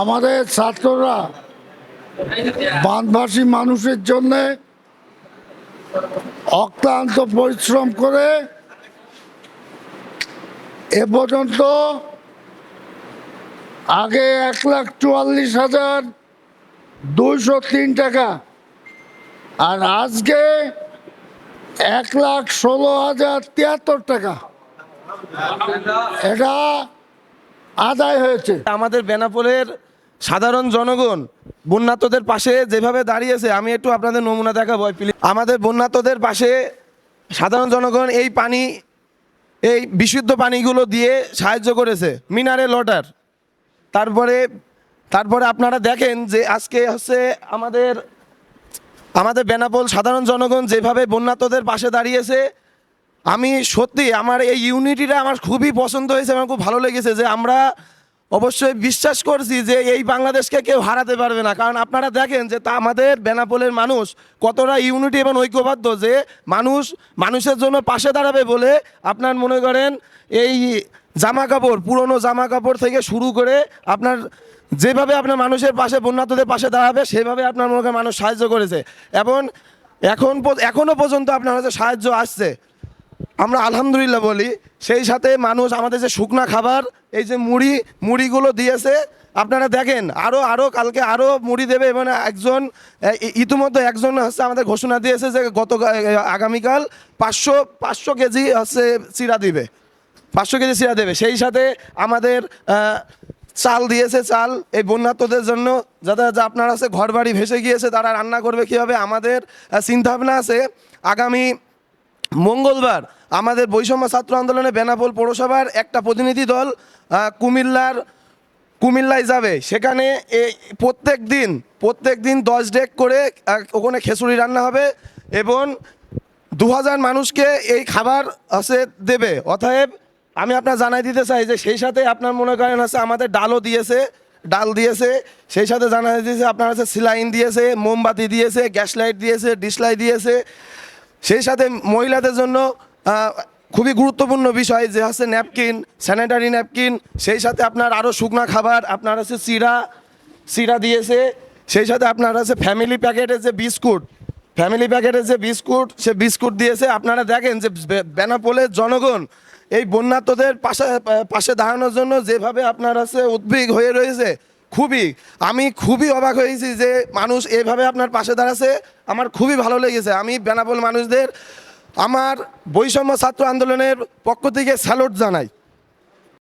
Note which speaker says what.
Speaker 1: আমাদের ছাত্ররা বাঁধভাসী মানুষের জন্যে অক্লান্ত পরিশ্রম করে এ পর্যন্ত আগে এক লাখ চুয়াল্লিশ হাজার দুইশো তিন টাকা, আর আজকে এক লাখ ষোলো হাজার তিয়াত্তর টাকা। এটা আদায় হয়েছে।
Speaker 2: আমাদের বেনাপোলের সাধারণ জনগণ বন্যাতদের পাশে যেভাবে দাঁড়িয়েছে, আমি একটু আপনাদের নমুনা দেখাবো প্লিজ আমাদের বন্যাতদের পাশে সাধারণ জনগণ এই পানি, এই বিশুদ্ধ পানিগুলো দিয়ে সাহায্য করেছে, মিনারে লটার। তারপরে তারপরে আপনারা দেখেন যে আজকে হচ্ছে আমাদের আমাদের বেনাপোল সাধারণ জনগণ যেভাবে বন্যাতদের পাশে দাঁড়িয়েছে আমি সত্যি আমার এই ইউনিটিটা আমার খুবই পছন্দ হয়েছে, আমার খুব ভালো লেগেছে যে আমরা অবশ্যই বিশ্বাস করছি যে এই বাংলাদেশকে কেউ হারাতে পারবে না। কারণ আপনারা দেখেন যে তা আমাদের বেনাপোলের মানুষ কতটা ইউনিটি এবং ঐক্যবদ্ধ যে মানুষ মানুষের জন্য পাশে দাঁড়াবে বলে আপনার মনে করেন এই জামা কাপড়, পুরনো জামা কাপড় থেকে শুরু করে আপনার যেভাবে আপনার মানুষের পাশে বন্যাতদের পাশে দাঁড়াবে, সেভাবে আপনার মনে করেন মানুষ সাহায্য করেছে। এবং এখন প- এখনও পর্যন্ত আপনার কাছে সাহায্য আসছে। আমরা আলহামদুলিল্লাহ বলি, সেই সাথে মানুষ আমাদের যে শুকনা খাবার, এই যে মুড়ি, মুড়িগুলো দিয়েছে, আপনারা দেখেন আরও আরও কালকে আরও মুড়ি দেবে, এবং একজন ইতিমধ্যে একজন হচ্ছে আমাদের ঘোষণা দিয়েছে যে গত আগামীকাল পাঁচশো পাঁচশো কেজি হচ্ছে চিরা দিবে। পাঁচশো কেজি চিরা দেবে। সেই সাথে আমাদের চাল দিয়েছে চাল, এই বন্যাত্মদের জন্য, যাদের যা আপনার আছে ঘর বাড়ি ভেসে গিয়েছে, তারা রান্না করবে কীভাবে, আমাদের চিন্তাভাবনা আছে, আগামী মঙ্গলবার আমাদের বৈষম্য ছাত্র আন্দোলনে বেনাপোল পৌরসভার একটা প্রতিনিধি দল কুমিল্লার কুমিল্লায় যাবে। সেখানে এই প্রত্যেক দিন প্রত্যেক দিন দশ ডেক করে ওখানে খেসুড়ি রান্না হবে এবং দু হাজার মানুষকে এই খাবার আছে দেবে। অতএব আমি আপনার জানাই দিতে চাই যে সেই সাথে আপনার মনে করেন হচ্ছে আমাদের ডালও দিয়েছে, ডাল দিয়েছে, সেই সাথে জানাই দিয়েছে আপনার হচ্ছে সিলাইন দিয়েছে, মোমবাতি দিয়েছে, গ্যাস লাইট দিয়েছে, ডিশ লাইট দিয়েছে। সেই সাথে মহিলাদের জন্য খুবই গুরুত্বপূর্ণ বিষয় যে হচ্ছে ন্যাপকিন, স্যানিটারি ন্যাপকিন, সেই সাথে আপনার আরও শুকনা খাবার, আপনার হচ্ছে চিরা চিরা দিয়েছে, সেই সাথে আপনার হচ্ছে ফ্যামিলি প্যাকেটের যে বিস্কুট ফ্যামিলি প্যাকেটের যে বিস্কুট, সে বিস্কুট দিয়েছে। আপনারা দেখেন যে বেনাপোলের জনগণ এই বন্যাত্মদের পাশে পাশে দাঁড়ানোর জন্য যেভাবে আপনার হচ্ছে উদ্বিগ হয়ে রয়েছে খুবই, আমি খুবই অবাক হয়েছি যে মানুষ এভাবে আপনার পাশে দাঁড়াচ্ছে। আমার খুবই ভালো লেগেছে। আমি বেনাপোল মানুষদের আমার বৈষম্য ছাত্র আন্দোলনের পক্ষ থেকে স্যালুট জানাই।